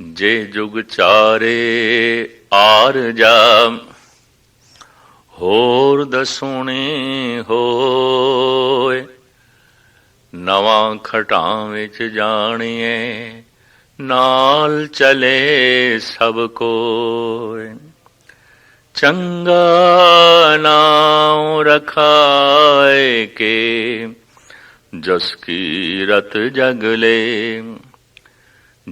ਜੇ ਜੁਗ ਚਾਰੇ ਆਰ ਜਾ ਹੋਰ ਦਸੂਣੀ ਹੋਏ। ਨਵਾਂ ਖਟਾਂ ਵਿੱਚ ਜਾਣੀਏ, ਨਾਲ ਚਲੇ ਸਭ ਕੋਏ। ਚੰਗਾ ਨਾਮ ਰਖਾਏ ਕੇ, ਜਸ ਕੀ ਰਤ ਜਗਲੇ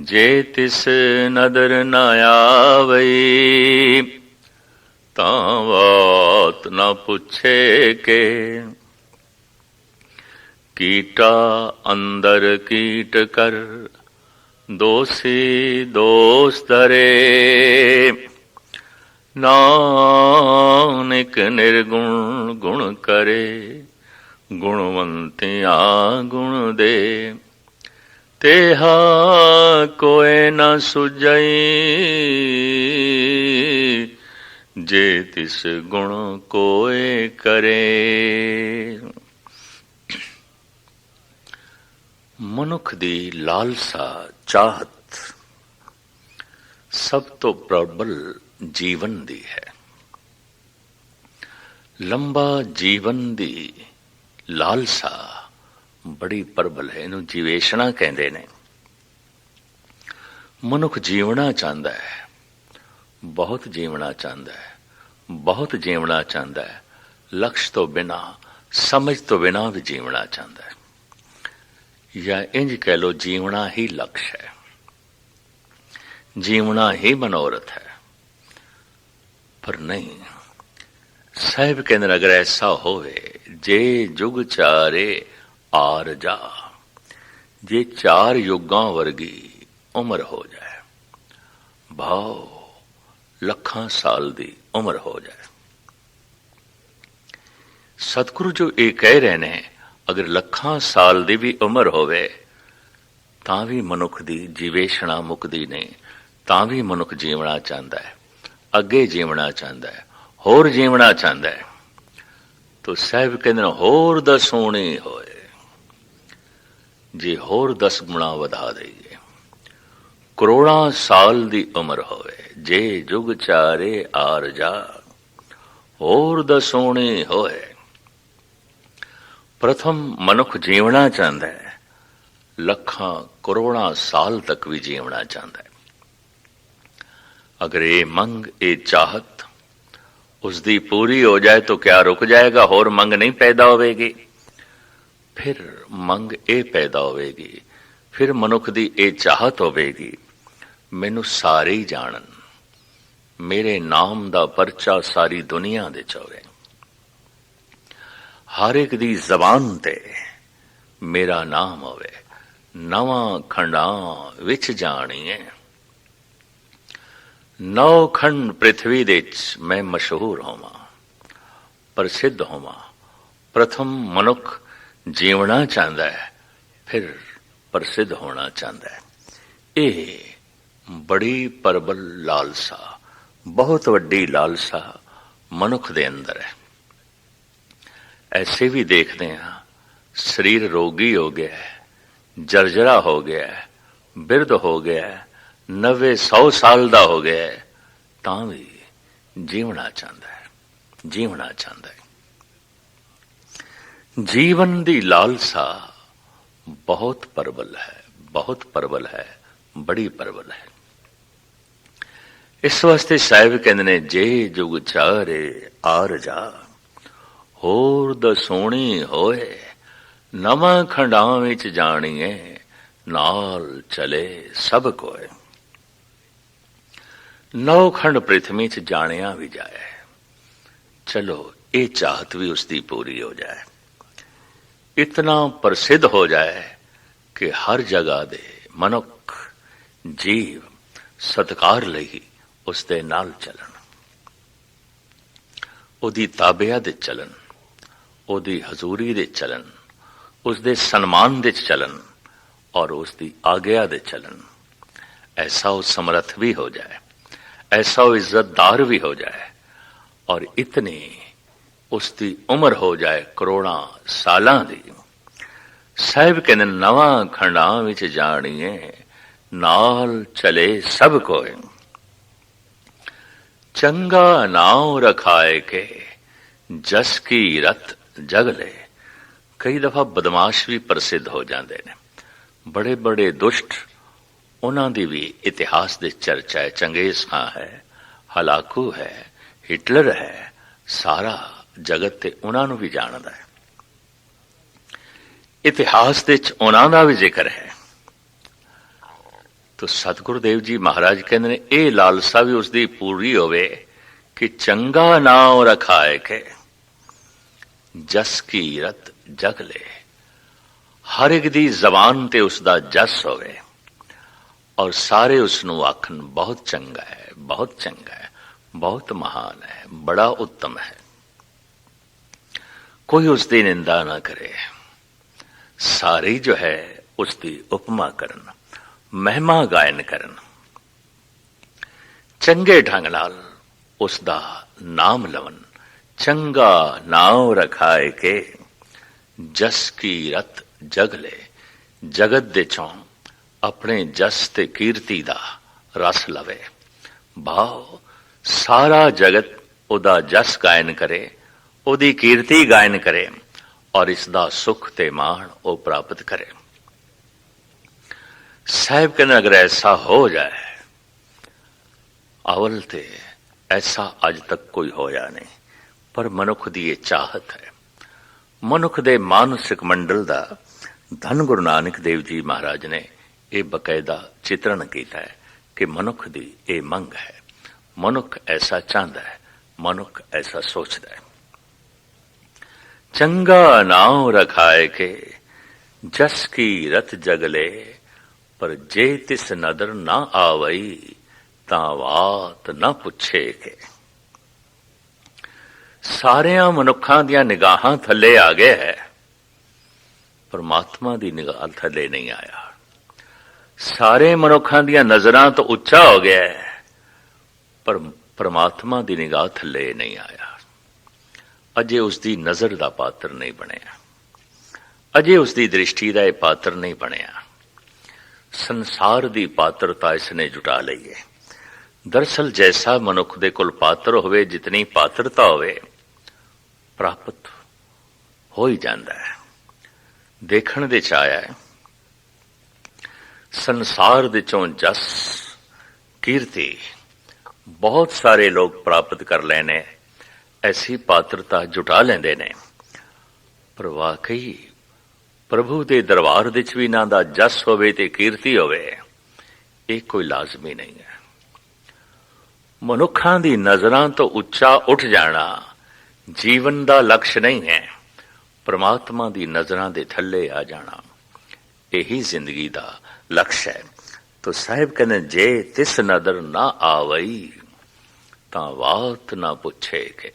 ਜੇ ਤਿਸ ਨਦਰ ਨ ਆਵਈ, ਤਾਂ ਵਾਤ ਨਾ ਪੁੱਛੇ ਕੇ। ਕੀਟਾ ਅੰਦਰ ਕੀਟ ਕਰ, ਦੋਸੀ ਦੋਸ ਦਰੇ ਨਾਨਕ ਨਿਰਗੁਣ ਗੁਣ ਕਰੇ, ਗੁਣਵੰਤਿਆ ਗੁਣ ਦੇ। ਤੇਹਾ ਕੋਏ ਨਾ ਸੁਜਈ ਜੇ ਤਿਸ ਗੁਣ ਕੋਏ ਕਰੇ। ਮਨੁੱਖ ਦੀ ਲਾਲਸਾ ਚਾਹਤ ਸਭ ਤੋਂ ਪ੍ਰਬਲ ਜੀਵਨ ਦੀ ਹੈ। ਲੰਬਾ ਜੀਵਨ ਦੀ ਲਾਲਸਾ ਬੜੀ ਪ੍ਰਬਲ ਹੈ, ਇਹਨੂੰ ਜੀਵੇਸ਼ਣਾ ਕਹਿੰਦੇ ਨੇ। ਮਨੁੱਖ ਜੀਵਣਾ ਚਾਹੁੰਦਾ ਹੈ, ਬਹੁਤ ਜੀਵਣਾ ਚਾਹੁੰਦਾ ਹੈ, ਬਹੁਤ ਜੀਵਣਾ ਚਾਹੁੰਦਾ ਹੈ, ਲਕਸ਼ ਤੋਂ ਬਿਨਾ, ਸਮਝ ਤੋਂ ਬਿਨਾ ਵੀ ਜੀਵਣਾ ਚਾਹੁੰਦਾ ਹੈ। ਜਾਂ ਇੰਜ ਕਹਿ ਲੋ ਜੀਵਣਾ ਹੀ ਲਕਸ਼ ਹੈ। ਜੀਵਣਾ ਹੀ ਮਨੋਰਥ ਹੈ। ਪਰ ਨਹੀਂ, ਸਾਹਿਬ ਕਹਿੰਦੇ ਅਗਰ ਐਸਾ ਹੋਵੇ, ਜੇ ਜੁਗ ਚਾਰੇ ਆਰ ਜਾ। ਜੇ ਚਾਰ ਯੁੱਗਾਂ ਵਰਗੀ ਉਮਰ ਹੋ ਜਾਏ, ਭਾਉ ਲੱਖਾਂ ਸਾਲ ਦੀ ਉਮਰ ਹੋ ਜਾਏ। ਸਤਿਗੁਰੂ ਜੋ ਇਹ ਕਹਿ ਰਹੇ ਨੇ, ਅਗਰ ਲੱਖਾਂ ਸਾਲ ਦੀ ਵੀ ਉਮਰ ਹੋਵੇ, ਤਾਂ ਵੀ ਮਨੁੱਖ ਦੀ ਜੀਵੇਸ਼ਣਾ ਮੁਕਦੀ ਨਹੀਂ, ਤਾਂ ਵੀ ਮਨੁੱਖ ਜੀਵਣਾ ਚਾਹੁੰਦਾ ਹੈ, ਅੱਗੇ ਜੀਵਣਾ ਚਾਹੁੰਦਾ ਹੈ, ਹੋਰ ਜੀਵਣਾ ਚਾਹੁੰਦਾ ਹੈ। ਤੋ ਸਾਹਿਬ ਕਹਿੰਦੇ ਨੇ, ਹੋਰ ਦਸੂਣੀ ਹੋਏ। ਜੇ ਹੋਰ 10 ਗੁਣਾ ਵਧਾ ਦੇਈਏ। ਕਰੋੜਾਂ ਸਾਲ ਦੀ ਉਮਰ ਹੋਵੇ, ਜੇ ਜੁਗ ਚਾਰੇ ਆਰ ਜਾ, ਹੋਰ ਦਸੂਣੀ ਹੋਏ। ਪ੍ਰਥਮ ਮਨੁੱਖ ਜੀਵਣਾ ਚਾਹੁੰਦਾ ਹੈ, ਲੱਖਾਂ ਕਰੋੜਾਂ ਸਾਲ ਤੱਕ ਵੀ ਜੀਵਣਾ ਚਾਹੁੰਦਾ ਹੈ। ਅਗਰ ਇਹ ਮੰਗ, ਇਹ ਚਾਹਤ ਉਸ ਦੀ ਪੂਰੀ ਹੋ ਜਾਏ ਤਾਂ ਕਿਆ ਰੁਕ ਜਾਏਗਾ? ਹੋਰ ਮੰਗ ਨਹੀਂ ਪੈਦਾ ਹੋਵੇਗੀ। ਫਿਰ ਮੰਗ ਇਹ ਪੈਦਾ ਹੋਵੇਗੀ, ਫਿਰ ਮਨੁੱਖ ਦੀ ਇਹ ਚਾਹਤ ਹੋਵੇਗੀ, ਮੈਨੂੰ ਸਾਰੇ ਹੀ ਜਾਣਨ। ਮੇਰੇ ਨਾਮ ਦਾ ਪਰਚਾ ਸਾਰੀ ਦੁਨੀਆ ਦੇ ਚ ਹੋਵੇ। ਹਰ ਇੱਕ ਦੀ ਜ਼ਬਾਨ ਤੇ ਮੇਰਾ ਨਾਮ ਹੋਵੇ। ਨਵਾਂ ਖੰਡਾਂ ਵਿੱਚ ਜਾਣੀਏ। ਨੌ ਖੰਡ ਪ੍ਰithvi ਦੇ ਵਿੱਚ ਮੈਂ ਮਸ਼ਹੂਰ ਹੋਵਾਂ, ਪ੍ਰਸਿੱਧ ਹੋਵਾਂ। ਪ੍ਰਥਮ ਮਨੁੱਖ ਜੀਵਣਾ ਚਾਹੁੰਦਾ ਹੈ, ਫਿਰ ਪ੍ਰਸਿੱਧ ਹੋਣਾ ਚਾਹੁੰਦਾ ਹੈ। ਇਹ ਬੜੀ ਪਰਬਲ ਲਾਲਸਾ, ਬਹੁਤ ਵੱਡੀ ਲਾਲਸਾ ਮਨੁੱਖ ਦੇ ਅੰਦਰ ਹੈ। ਐਸੇ ਵੀ ਦੇਖਦੇ ਹਾਂ, ਸਰੀਰ ਰੋਗੀ ਹੋ ਗਿਆ ਹੈ, ਜਰਜਰਾ ਹੋ ਗਿਆ ਹੈ, ਬਿਰਧ ਹੋ ਗਿਆ ਹੈ 90 100 ਸਾਲ ਦਾ ਹੋ ਗਿਆ ਹੈ, ਤਾਂ ਵੀ ਜੀਵਣਾ ਚਾਹੁੰਦਾ ਹੈ, ਜੀਵਣਾ ਚਾਹੁੰਦਾ ਹੈ। ਜੀਵਨ ਦੀ ਲਾਲਸਾ ਬਹੁਤ ਪਰਬਲ ਹੈ, ਬਹੁਤ ਪਰਬਲ ਹੈ, ਬੜੀ ਪਰਬਲ ਹੈ। ਇਸ ਵਾਸਤੇ ਸਾਹਿਬ ਕਹਿੰਦੇ ਨੇ, ਜੇ ਜੁਗ ਚਾਰੇ ਆਰ ਜਾ, ਹੋਰ ਦਸੋਣੀ ਹੋਏ, ਨਵਾਂ ਖੰਡਾਂ ਵਿੱਚ ਜਾਣੀਏ, ਨਾਲ ਚਲੇ ਸਭ ਕੋਏ। ਨੌ ਖੰਡ ਪ੍ਰithvi ਚ ਜਾਣਿਆ ਵੀ ਜਾਏ, ਚਲੋ ਇਹ ਚਾਹਤ ਵੀ ਉਸ ਦੀ ਪੂਰੀ ਹੋ ਜਾਏ। ਇਤਨਾ ਪ੍ਰਸਿੱਧ ਹੋ ਜਾਏ ਕਿ ਹਰ ਜਗ੍ਹਾ ਦੇ ਮਨੁੱਖ ਜੀਵ ਸਤਕਾਰ ਲਈ ਉਸ ਦੇ ਨਾਲ ਚੱਲਣ ਉਹਦੀ ਤਾਬਿਆ ਦੇ ਚੱਲਣ ਉਹਦੀ ਹਜ਼ੂਰੀ ਦੇ ਚੱਲਣ ਉਸ ਦੇ ਸਨਮਾਨ ਦੇ ਚੱਲਣ ਔਰ ਉਸ ਦੀ ਆਗਿਆ ਦੇ ਚੱਲਣ ਐਸਾ ਉਹ ਸਮਰੱਥ ਵੀ ਹੋ ਜਾਏ ਐਸਾ ਉਹ ਇੱਜ਼ਤਦਾਰ ਵੀ ਹੋ ਜਾਏ ਔਰ ਇਤਨੀ ਉਸ ਦੀ ਉਮਰ ਹੋ ਜਾਏ ਕਰੋੜਾਂ ਸਾਲਾਂ ਦੀ। ਸਾਹਿਬ ਕਹਿੰਦੇ, ਨਵਾਂ ਖੰਡਾਂ ਵਿੱਚ ਜਾਣੀਏ, ਨਾਲ ਚਲੇ ਸਭ ਕੋਏ ਚੰਗਾ ਨਾਉ ਰਖਾਏ ਕੇ, ਜਸ ਕੀ ਰਤ ਜਗ ਲੈ। ਕਈ ਦਫਾ ਬਦਮਾਸ਼ ਵੀ ਪ੍ਰਸਿੱਧ ਹੋ ਜਾਂਦੇ ਨੇ। ਬੜੇ ਬੜੇ ਦੁਸ਼ਟ ਉਹਨਾਂ ਦੀ ਵੀ ਇਤਿਹਾਸ ਦੇ ਚਰਚਾ ਹੈ। ਚੰਗੇਜ਼ ਖਾਂ ਹੈ, ਹਲਾਕੂ ਹੈ, ਹਿਟਲਰ ਹੈ, ਸਾਰਾ ਜਗਤ ਤੇ ਉਹਨਾਂ ਨੂੰ ਵੀ ਜਾਣਦਾ ਹੈ। ਇਤਿਹਾਸ ਦੇ ਚ ਉਹਨਾਂ ਦਾ ਵੀ ਜ਼ਿਕਰ ਹੈ। ਤੋ ਸਤਿਗੁਰੂ ਦੇਵ ਜੀ ਮਹਾਰਾਜ ਕਹਿੰਦੇ ਨੇ, ਇਹ ਲਾਲਸਾ ਵੀ ਉਸ ਦੀ ਪੂਰੀ ਹੋਵੇ ਕਿ ਚੰਗਾ ਨਾਮ ਰਖਾਏ ਕੇ ਜਸ ਕੀ ਰਤ ਜਗ ਲੈ। ਹਰ ਇੱਕ ਦੀ ਜ਼ਬਾਨ ਤੇ ਉਸ ਦਾ ਜਸ ਹੋਵੇ ਔਰ ਸਾਰੇ ਉਸ ਨੂੰ ਆਖਣ, ਬਹੁਤ ਚੰਗਾ ਹੈ, ਬਹੁਤ ਚੰਗਾ ਹੈ, ਬਹੁਤ ਮਹਾਨ ਹੈ, ਬੜਾ ਉੱਤਮ ਹੈ। ਕੋਈ ਉਸ ਦੀ ਨਿੰਦਾ ਨਾ ਕਰੇ ਸਾਰੇ ਜੋ ਹੈ ਉਸ ਦੀ ਉਪਮਾ ਕਰਨ ਮਹਿਮਾ ਗਾਇਨ ਕਰਨ ਚੰਗੇ ਢੰਗ ਨਾਲ ਉਸ ਦਾ ਨਾਮ ਲਵਨ ਚੰਗਾ ਨਾਮ ਰਖਾਏ ਕੇ ਜਸ ਕੀ ਰਤ ਜਗ ਲੈ ਜਗਤ ਦੇ ਚੋਂ ਆਪਣੇ ਜਸ ਤੇ ਕੀਰਤੀ ਦਾ ਰਸ ਲਵੇ ਭਾਵ ਸਾਰਾ ਜਗਤ ਉਹਦਾ ਜਸ ਗਾਇਨ ਕਰੇ ਉਹਦੀ ਕੀਰਤੀ ਗਾਇਨ ਕਰੇ ਔਰ ਇਸ ਦਾ ਸੁਖ ਤੇ ਮਾਣ ਉਹ ਪ੍ਰਾਪਤ ਕਰੇ। ਸਾਹਿਬ ਕਹਿੰਦੇ, ਅਗਰ ਐਸਾ ਹੋ ਜਾਏ, ਅਵਲ ਤੇ ਐਸਾ ਅੱਜ ਤੱਕ ਕੋਈ ਹੋਇਆ ਨਹੀਂ, ਪਰ ਮਨੁੱਖ ਦੀ ਇਹ ਚਾਹਤ ਹੈ। ਮਨੁੱਖ ਦੇ ਮਾਨਸਿਕ ਮੰਡਲ ਦਾ ਧੰਨ ਗੁਰੂ ਨਾਨਕ ਦੇਵ ਜੀ ਮਹਾਰਾਜ ਨੇ ਇਹ ਬਕਾਇਦਾ ਚਿਤਰਣ ਕੀਤਾ ਹੈ ਕਿ ਮਨੁੱਖ ਦੀ ਇਹ ਮੰਗ ਹੈ। ਮਨੁੱਖ ਐਸਾ ਚਾਹੁੰਦਾ ਹੈ, ਮਨੁੱਖ ਐਸਾ ਸੋਚਦਾ ਹੈ। ਚੰਗਾ ਨਾਮ ਰਖਾਏ ਕੇ, ਜਸ ਕੀ ਰਤ ਜਗਲੇ, ਪਰ ਜੇ ਤਿਸ ਨਦਰ ਨਾ ਆਵਈ, ਤਾਂ ਬਾਤ ਨਾ ਪੁੱਛੇ ਕੇ। ਸਾਰਿਆਂ ਮਨੁੱਖਾਂ ਦੀਆਂ ਨਿਗਾਹਾਂ ਥੱਲੇ ਆ ਗਏ ਹੈ। ਪਰਮਾਤਮਾ ਦੀ ਨਿਗਾਹ ਥੱਲੇ ਨਹੀਂ ਆਇਆ। ਸਾਰੇ ਮਨੁੱਖਾਂ ਦੀਆਂ ਨਜ਼ਰਾਂ ਤੋਂ ਉੱਚਾ ਹੋ ਗਿਆ ਹੈ, ਪਰ ਪਰਮਾਤਮਾ ਦੀ ਨਿਗਾਹ ਥੱਲੇ ਨਹੀਂ ਆਇਆ। ਅਜੇ ਉਸ ਦੀ ਨਜ਼ਰ ਦਾ ਪਾਤਰ ਨਹੀਂ ਬਣਿਆ। ਅਜੇ ਉਸ ਦੀ ਦ੍ਰਿਸ਼ਟੀ ਦਾ ਇਹ ਪਾਤਰ ਨਹੀਂ ਬਣਿਆ। ਸੰਸਾਰ ਦੀ ਪਾਤਰਤਾ ਇਸ ਨੇ ਜੁਟਾ ਲਈ ਹੈ। ਦਰਸਲ ਜੈਸਾ ਮਨੁੱਖ ਦੇ ਕੋਲ ਪਾਤਰ ਹੋਵੇ, ਜਿਤਨੀ ਪਾਤਰਤਾ ਹੋਵੇ, ਪ੍ਰਾਪਤ ਹੋ ਹੀ ਜਾਂਦਾ ਹੈ। ਦੇਖਣ ਦੇ ਚ ਆਇਆ ਹੈ, ਸੰਸਾਰ ਦੇ ਚੋਂ ਜਸ, ਕੀਰਤੀ ਬਹੁਤ ਸਾਰੇ ਲੋਕ ਪ੍ਰਾਪਤ ਕਰ ਲੈਣੇ ਐਸੀ ਪਾਤਰਤਾ ਜੁਟਾ ਲੈਂਦੇ ਨੇ। ਪਰ ਵਾਕਈ ਪ੍ਰਭੂ ਦੇ ਦਰਬਾਰ ਵਿੱਚ ਵੀ ਇਹਨਾਂ ਦਾ ਜਸ ਹੋਵੇ ਤੇ ਕੀਰਤੀ ਹੋਵੇ, ਇਹ ਕੋਈ ਲਾਜ਼ਮੀ ਨਹੀਂ ਹੈ। ਮਨੁੱਖਾਂ ਦੀ ਨਜ਼ਰਾਂ ਤੋਂ ਉੱਚਾ ਉੱਠ ਜਾਣਾ ਜੀਵਨ ਦਾ ਲਕਸ਼ ਨਹੀਂ ਹੈ, ਪ੍ਰਮਾਤਮਾ ਦੀ ਨਜ਼ਰਾਂ ਦੇ ਥੱਲੇ ਆ ਜਾਣਾ, ਇਹੀ ਜ਼ਿੰਦਗੀ ਦਾ ਲਕਸ਼ ਹੈ। ਤੋ ਸਾਹਿਬ ਕਹਿੰਦੇ ਜੇ ਤਿਸ ਨਦਰ ਨਾ ਆਵਈ, ਤਾਂ ਬਾਤ ਨਾ ਪੁੱਛੇ ਕਿ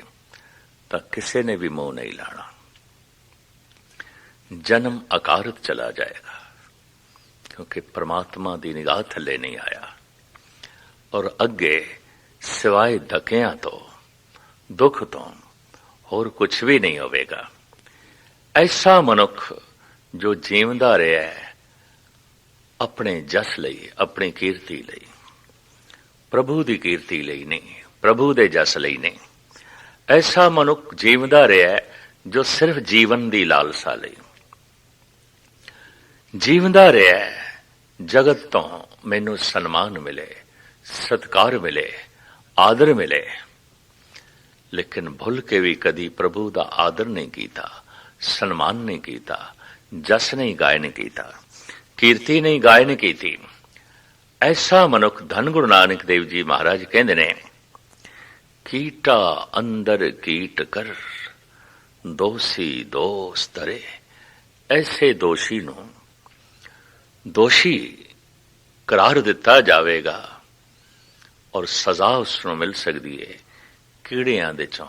ਤਾਂ ਕਿਸੇ ਨੇ ਵੀ ਮੋਹ ਨਹੀਂ ਲਾਣਾ। ਜਨਮ ਅਕਾਰਤ ਚਲਾ ਜਾਏਗਾ, ਕਿਉਂਕਿ ਪ੍ਰਮਾਤਮਾ ਦੀ ਨਿਗਾਹ ਥੱਲੇ ਨਹੀਂ ਆਇਆ। ਔਰ ਅੱਗੇ ਸਿਵਾਏ ਧੱਕਿਆਂ ਤੋਂ, ਦੁੱਖ ਤੋਂ ਹੋਰ ਕੁਝ ਵੀ ਨਹੀਂ ਹੋਵੇਗਾ। ਐਸਾ ਮਨੁੱਖ ਜੋ ਜੀਵਦਾ ਰਿਹਾ ਹੈ, ਆਪਣੇ ਜਸ ਲਈ, ਆਪਣੀ ਕੀਰਤੀ ਲਈ। ਪ੍ਰਭੂ ਦੀ ਕੀਰਤੀ ਲਈ ਨਹੀਂ, ਪ੍ਰਭੂ ਦੇ ਜਸ ਲਈ ਨਹੀਂ। ਐਸਾ ਮਨੁੱਖ ਜੀਵਦਾ ਰਿਹਾ ਜੋ ਸਿਰਫ ਜੀਵਨ ਦੀ ਲਾਲਸਾ ਲਈ। ਜੀਵਦਾ ਰਿਹਾ ਜਗਤ ਤੋਂ ਮੈਨੂੰ ਸਨਮਾਨ ਮਿਲੇ, ਸਤਕਾਰ ਮਿਲੇ, ਆਦਰ ਮਿਲੇ। ਲੇਕਿਨ ਭੁੱਲ ਕੇ ਵੀ ਕਦੀ ਪ੍ਰਭੂ ਦਾ ਆਦਰ ਨਹੀਂ ਕੀਤਾ, ਸਨਮਾਨ ਨਹੀਂ ਕੀਤਾ, ਜਸ ਨਹੀਂ ਗਾਇਨ ਕੀਤਾ, ਕੀਰਤੀ ਨਹੀਂ ਗਾਇਨ ਕੀਤੀ। ਐਸਾ ਮਨੁੱਖ ਧੰਨ ਗੁਰੂ ਨਾਨਕ ਦੇਵ ਜੀ ਮਹਾਰਾਜ ਕਹਿੰਦੇ ਨੇ ਕੀਟਾ ਅੰਦਰ ਕੀਟ ਕਰ ਦੋਸੀ ਦੋਸਤਰੇ ਐਸੇ ਦੋਸ਼ੀ ਨੂੰ ਦੋਸ਼ੀ ਕਰਾਰ ਦਿੱਤਾ ਜਾਵੇਗਾ ਔਰ ਸਜ਼ਾ ਉਸ ਨੂੰ ਮਿਲ ਸਕਦੀ ਹੈ ਕੀੜਿਆਂ ਦੇ ਚੋਂ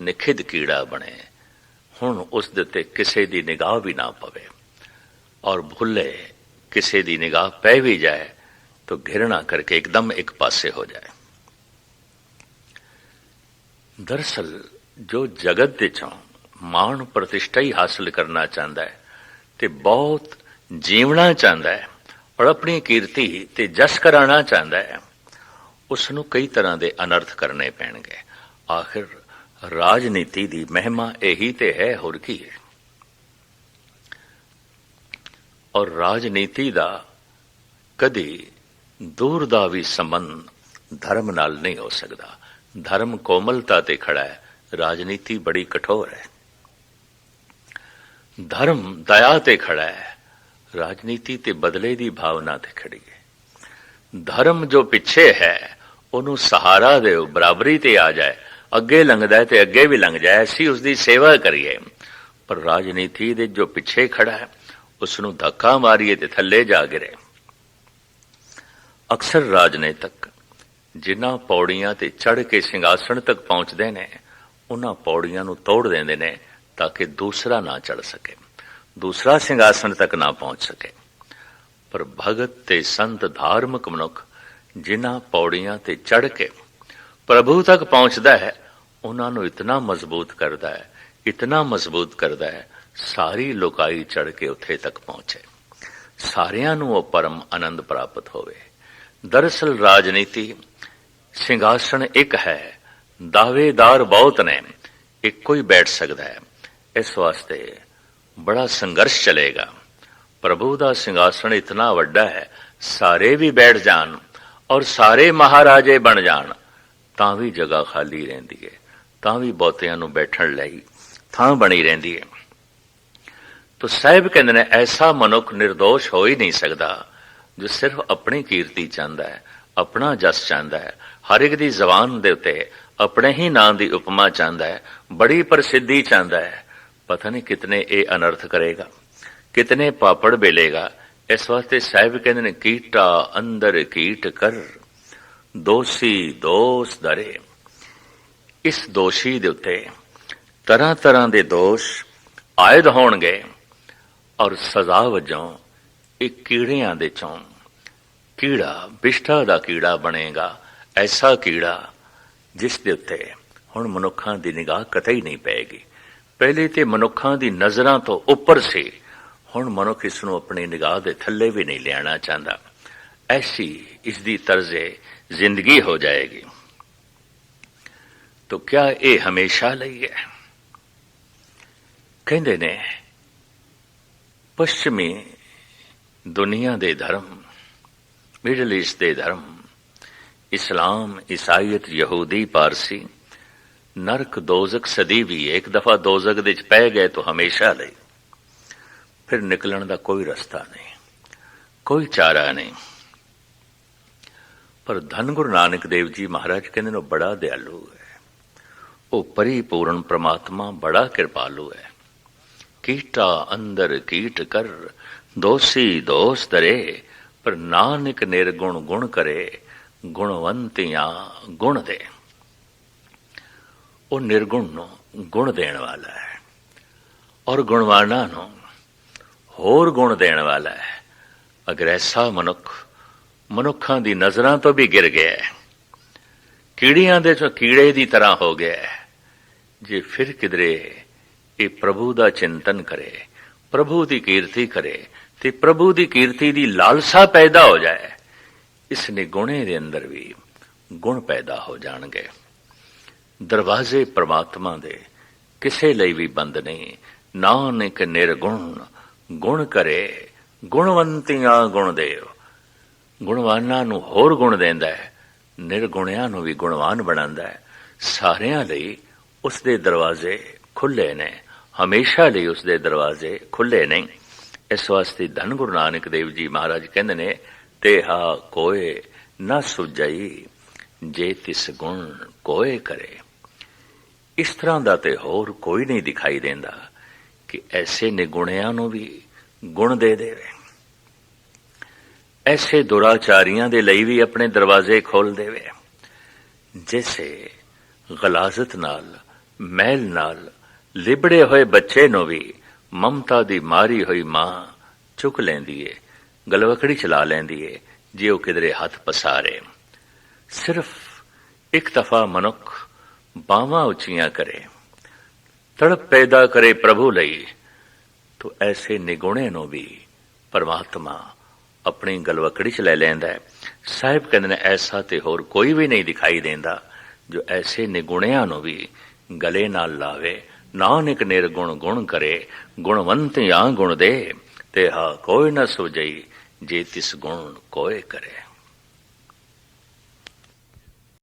ਨਿਖਿਧ ਕੀੜਾ ਬਣੇ ਹੁਣ ਉਸ ਦੇ ਤੇ ਕਿਸੇ ਦੀ ਨਿਗਾਹ ਵੀ ਨਾ ਪਵੇ ਔਰ ਭੁੱਲੇ ਕਿਸੇ ਦੀ ਨਿਗਾਹ ਪੈ ਵੀ ਜਾਏ ਤਾਂ ਘਿਰਣਾ ਕਰਕੇ ਇੱਕਦਮ ਇੱਕ ਪਾਸੇ ਹੋ ਜਾਏ ਦਰਸਲ ਜੋ ਜਗਤ ਦੇ ਚੋਂ ਮਾਣ ਪ੍ਰਤਿਸ਼ਠਾ ਹੀ ਹਾਸਲ ਕਰਨਾ ਚਾਹੁੰਦਾ ਹੈ ਤੇ ਬਹੁਤ ਜੀਵਣਾ ਚਾਹੁੰਦਾ ਹੈ ਔਰ ਆਪਣੀ ਕੀਰਤੀ ਤੇ ਜਸ ਕਰਾਉਣਾ ਚਾਹੁੰਦਾ ਹੈ ਉਸ ਨੂੰ ਕਈ ਤਰ੍ਹਾਂ ਦੇ ਅਨਰਥ ਕਰਨੇ ਪੈਣਗੇ। ਆਖਿਰ ਰਾਜਨੀਤੀ ਦੀ ਮਹਿਮਾ ਇਹੀ ਤੇ ਹੈ, ਹੋਰ ਕੀ ਹੈ? ਔਰ ਰਾਜਨੀਤੀ ਦਾ ਕਦੇ ਦੂਰ ਦਾ ਵੀ ਸੰਬੰਧ ਧਰਮ ਨਾਲ ਨਹੀਂ ਹੋ ਸਕਦਾ। ਧਰਮ ਕੋਮਲਤਾ ਤੇ ਖੜਾ ਹੈ ਰਾਜਨੀਤੀ ਬੜੀ ਕਠੋਰ ਹੈ ਧਰਮ ਦਇਆ ਤੇ ਖੜਾ ਹੈ ਰਾਜਨੀਤੀ ਤੇ ਬਦਲੇ ਦੀ ਭਾਵਨਾ ਤੇ ਖੜੀ ਹੈ ਧਰਮ ਜੋ ਪਿੱਛੇ ਹੈ ਉਹਨੂੰ ਸਹਾਰਾ ਦਿਓ ਬਰਾਬਰੀ ਤੇ ਆ ਜਾਏ ਅੱਗੇ ਲੰਘਦਾ ਹੈ ਤੇ ਅੱਗੇ ਵੀ ਲੰਘ ਜਾਏ ਅਸੀਂ ਉਸ ਦੀ ਸੇਵਾ ਕਰੀਏ ਪਰ ਰਾਜਨੀਤੀ ਦੇ ਜੋ ਪਿੱਛੇ ਖੜਾ ਹੈ ਉਸ ਨੂੰ ਧੱਕਾ ਮਾਰੀਏ ਤੇ ਥੱਲੇ ਜਾ ਗਿਰੇ ਅਕਸਰ ਰਾਜਨੀਤਕ ਜਿਨ੍ਹਾਂ ਪੌੜੀਆਂ ਤੇ ਚੜ ਕੇ ਸਿੰਘਾਸਣ ਤੱਕ ਪਹੁੰਚਦੇ ਨੇ, ਉਹਨਾਂ ਪੌੜੀਆਂ ਨੂੰ ਤੋੜ ਦਿੰਦੇ ਨੇ ਤਾਂ ਕਿ ਦੂਸਰਾ ਨਾ ਚੜ ਸਕੇ, ਦੂਸਰਾ ਸਿੰਘਾਸਣ ਤੱਕ ਨਾ ਪਹੁੰਚ ਸਕੇ। ਪਰ ਭਗਤ ਤੇ ਸੰਤ ਧਾਰਮਿਕ ਮਨੁੱਖ ਜਿਨ੍ਹਾਂ ਪੌੜੀਆਂ ਤੇ ਚੜ ਕੇ ਪ੍ਰਭੂ ਤੱਕ ਪਹੁੰਚਦਾ ਹੈ, ਉਹਨਾਂ ਨੂੰ ਇਤਨਾ ਮਜ਼ਬੂਤ ਕਰਦਾ ਹੈ, ਇਤਨਾ ਮਜ਼ਬੂਤ ਕਰਦਾ ਹੈ, ਸਾਰੀ ਲੋਕਾਈ ਚੜ ਕੇ ਉੱਥੇ ਤੱਕ ਪਹੁੰਚੇ। ਸਾਰਿਆਂ ਨੂੰ ਉਹ ਪਰਮ ਆਨੰਦ ਪ੍ਰਾਪਤ ਹੋਵੇ। ਦਰਅਸਲ ਰਾਜਨੀਤੀ ਸਿੰਘਾਸਣ ਇੱਕ ਹੈ ਦਾਅਵੇਦਾਰ ਬਹੁਤ ਨੇ ਇੱਕੋ ਹੀ ਬੈਠ ਸਕਦਾ ਹੈ ਇਸ ਵਾਸਤੇ ਬੜਾ ਸੰਘਰਸ਼ ਚਲੇਗਾ ਪ੍ਰਭੂ ਦਾ ਸਿੰਘਾਸਣ ਇਤਨਾ ਵੱਡਾ ਹੈ ਸਾਰੇ ਵੀ ਬੈਠ ਜਾਣ ਔਰ ਸਾਰੇ ਮਹਾਰਾਜੇ ਬਣ ਜਾਣ ਤਾਂ ਵੀ ਜਗ੍ਹਾ ਖਾਲੀ ਰਹਿੰਦੀ ਹੈ ਤਾਂ ਵੀ ਬਹੁਤਿਆਂ ਨੂੰ ਬੈਠਣ ਲਈ ਥਾਂ ਬਣੀ ਰਹਿੰਦੀ ਹੈ ਤੋ ਸਾਹਿਬ ਕਹਿੰਦੇ ਨੇ ਐਸਾ ਮਨੁੱਖ નિર્ਦੋਸ਼ ਹੋ ਹੀ ਨਹੀਂ ਸਕਦਾ ਜੋ ਸਿਰਫ ਆਪਣੀ ਕੀਰਤੀ ਚਾਹੁੰਦਾ ਹੈ ਆਪਣਾ ਜਸ ਚਾਹੁੰਦਾ ਹੈ ਹਰ ਇੱਕ ਦੀ ਜ਼ਬਾਨ ਦੇ ਉੱਤੇ ਆਪਣੇ ਹੀ ਨਾਂ ਦੀ ਉਪਮਾ ਚਾਹੁੰਦਾ ਹੈ, ਬੜੀ ਪ੍ਰਸਿੱਧੀ ਚਾਹੁੰਦਾ ਹੈ। ਪਤਾ ਨਹੀਂ ਕਿਤਨੇ ਇਹ ਅਨਰਥ ਕਰੇਗਾ, ਕਿਤਨੇ ਪਾਪੜ ਬੇਲੇਗਾ। ਇਸ ਵਾਸਤੇ ਸਾਹਿਬ ਕਹਿੰਦੇ ਨੇ, ਕੀਟਾ ਅੰਦਰ ਕੀਟ ਕਰ, ਦੋਸੀ ਦੋਸ ਦਰੇ ਇਸ ਦੋਸ਼ੀ ਦੇ ਉੱਤੇ ਤਰ੍ਹਾਂ ਤਰ੍ਹਾਂ ਦੇ ਦੋਸ਼ ਆਇਦ ਹੋਣਗੇ ਔਰ ਸਜ਼ਾ ਵਜੋਂ ਇਹ ਕੀੜਿਆਂ ਦੇ ਚੋਂ ਕੀੜਾ ਬਿਸ਼ਟਾ ਦਾ ਕੀੜਾ ਬਣੇਗਾ। ਐਸਾ ਕੀੜਾ ਜਿਸ ਦੇ ਉੱਤੇ ਹੁਣ ਮਨੁੱਖਾਂ ਦੀ ਨਿਗਾਹ ਕਤਈ ਨਹੀਂ ਪਏਗੀ। ਪਹਿਲੇ ਤੇ ਮਨੁੱਖਾਂ ਦੀ ਨਜ਼ਰਾਂ ਤੋਂ ਉੱਪਰ ਸੀ। ਹੁਣ ਮਨੁੱਖ ਇਸ ਨੂੰ ਆਪਣੀ ਨਿਗਾਹ ਦੇ ਥੱਲੇ ਵੀ ਨਹੀਂ ਲਿਆਣਾ ਚਾਹੁੰਦਾ। ਐਸੀ ਇਸ ਦੀ ਤਰਜ਼ੇ ਜ਼ਿੰਦਗੀ ਹੋ ਜਾਏਗੀ। ਤੋ ਕਿਆ ਇਹ ਹਮੇਸ਼ਾ ਲਈ ਹੈ? ਕਹਿੰਦੇ ਨੇ, ਪੱਛਮੀ ਦੁਨੀਆ ਦੇ ਧਰਮ ਮਿਡਲ ਈਸਟ ਦੇ ਧਰਮ ਇਸਲਾਮ ਈਸਾਈਅਤ ਯਹੂਦੀ ਪਾਰਸੀ, ਨਰਕ ਦੋਜ਼ਕ ਸਦੀ ਵੀ ਇੱਕ ਦਫਾ ਦੋਜ਼ਕ ਦੇ ਚ ਪੈ ਗਏ ਤਾਂ ਹਮੇਸ਼ਾ ਲਈ। ਫਿਰ ਨਿਕਲਣ ਦਾ ਕੋਈ ਰਸਤਾ ਨਹੀਂ, ਕੋਈ ਚਾਰਾ ਨਹੀਂ। ਪਰ ਧੰਨ ਗੁਰੂ ਨਾਨਕ ਦੇਵ ਜੀ ਮਹਾਰਾਜ ਕਹਿੰਦੇ ਨੇ, ਉਹ ਬੜਾ ਦਿਆਲੂ ਹੈ। ਉਹ ਪਰਿਪੂਰਨ ਪ੍ਰਮਾਤਮਾ ਬੜਾ ਕਿਰਪਾਲੂ ਹੈ। ਕੀਟਾ ਅੰਦਰ ਕੀਟ ਕਰ, ਦੋਸੀ ਦੋਸਤ ਦਰੇ ਪਰ ਨਾਨਕ ਨਿਰਗੁਣ ਗੁਣ ਕਰੇ। ਗੁਣਵੰਤੀਆਂ ਗੁਣ ਦੇ। ਉਹ ਨਿਰਗੁਣ ਨੂੰ ਗੁਣ ਦੇਣ ਵਾਲਾ ਹੈ। ਔਰ ਗੁਣਵਾਨਾਂ ਨੂੰ ਹੋਰ ਗੁਣ ਦੇਣ ਵਾਲਾ ਹੈ। ਅਗਰ ਐਸਾ ਮਨੁੱਖ ਮਨੁੱਖਾਂ ਦੀ ਨਜ਼ਰਾਂ ਤੋਂ ਵੀ ਗਿਰ ਗਿਆ ਹੈ, ਕੀੜੀਆਂ ਦੇ ਚੋਂ ਕੀੜੇ ਦੀ ਤਰ੍ਹਾਂ ਹੋ ਗਿਆ ਹੈ, ਜੇ ਫਿਰ ਕਿਧਰੇ ਇਹ ਪ੍ਰਭੂ ਦਾ ਚਿੰਤਨ ਕਰੇ, ਪ੍ਰਭੂ ਦੀ ਕੀਰਤੀ ਕਰੇ, ਤੇ ਪ੍ਰਭੂ ਦੀ ਕੀਰਤੀ ਦੀ ਲਾਲਸਾ ਪੈਦਾ ਹੋ ਜਾਏ ਇਸ ਨਿਗੁਣੇ ਦੇ ਅੰਦਰ ਵੀ ਗੁਣ ਪੈਦਾ ਹੋ ਜਾਣਗੇ। ਦਰਵਾਜ਼ੇ ਪ੍ਰਮਾਤਮਾ ਦੇ ਕਿਸੇ ਲਈ ਵੀ ਬੰਦ ਨਹੀਂ। ਨਾਨਕ ਨਿਰਗੁਣ, ਗੁਣ ਕਰੇ, ਗੁਣਵੰਤੀਆਂ ਗੁਣ ਦੇਵ। ਗੁਣਵਾਨਾਂ ਨੂੰ ਹੋਰ ਗੁਣ ਦਿੰਦਾ ਹੈ, ਨਿਰਗੁਣਿਆਂ ਨੂੰ ਵੀ ਗੁਣਵਾਨ ਬਣਾਉਂਦਾ ਹੈ। ਸਾਰਿਆਂ ਲਈ ਉਸ ਦੇ ਦਰਵਾਜ਼ੇ ਖੁੱਲੇ ਨੇ, ਹਮੇਸ਼ਾ ਲਈ ਉਸ ਦੇ ਦਰਵਾਜ਼ੇ ਖੁੱਲੇ ਨਹੀਂ। ਇਸ ਵਾਸਤੇ ਧੰਨ ਗੁਰੂ ਨਾਨਕ ਦੇਵ ਜੀ ਮਹਾਰਾਜ ਕਹਿੰਦੇ ਨੇ ਤੇਹਾ ਕੋਏ ਨਾ ਸੁਝਈ, ਜੇ ਤਿਸ ਗੁਣ ਕੋਏ ਕਰੇ। ਇਸ ਤਰ੍ਹਾਂ ਦਾ ਤੇ ਹੋਰ ਕੋਈ ਨਹੀਂ ਦਿਖਾਈ ਦਿੰਦਾ ਕਿ ਐਸੇ ਨਿਗੁਣਿਆਂ ਨੂੰ ਵੀ ਗੁਣ ਦੇ ਦੇਵੇ। ਐਸੇ ਦੁਰਾਚਾਰੀਆਂ ਦੇ ਲਈ ਵੀ ਆਪਣੇ ਦਰਵਾਜ਼ੇ ਖੋਲ ਦੇਵੇ। ਜਿਸੇ ਗਲਾਜ਼ਤ ਨਾਲ, ਮੈਲ ਨਾਲ ਲਿਬੜੇ ਹੋਏ ਬੱਚੇ ਨੂੰ ਵੀ ਮਮਤਾ ਦੀ ਮਾਰੀ ਹੋਈ ਮਾਂ ਚੁੱਕ ਲੈਂਦੀ ਏ। ਗਲਵਕੜੀ ਚਲਾ ਲੈਂਦੀ ਏ, ਜੇ ਉਹ ਕਿਧਰੇ ਹੱਥ ਪਸਾਰੇ। ਸਿਰਫ ਇੱਕ ਦਫਾ ਮਨੁੱਖ ਬਾਹਾਂ ਉੱਚੀਆਂ ਕਰੇ। ਤੜਪ ਪੈਦਾ ਕਰੇ ਪ੍ਰਭੂ ਲਈ, ਤੋ ਐਸੇ ਨਿਗੁਣੇ ਨੂੰ ਵੀ ਪਰਮਾਤਮਾ ਆਪਣੀ ਗਲਵਕੜੀ ਚ ਲੈ ਲੈਂਦਾ ਹੈ। ਸਾਹਿਬ ਕਹਿੰਦੇ ਨੇ, ਐਸਾ ਤੇ ਹੋਰ ਕੋਈ ਵੀ ਨਹੀਂ ਦਿਖਾਈ ਦਿੰਦਾ, ਜੋ ਐਸੇ ਨਿਗੁਣਿਆਂ ਨੂੰ ਵੀ ਗਲੇ ਨਾਲ ਲਾਵੇ। ਨਾਨਕ ਨਿਰਗੁਣ ਗੁਣ ਕਰੇ, ਗੁਣਵੰਤ ਜਾਂ ਗੁਣ ਦੇ, ਤੇ ਹਾ ਕੋਈ ਨਾ ਸੁਝਈ ਜੇ ਤਿਸ ਗੁਣ ਕੋਏ ਕਰੇ।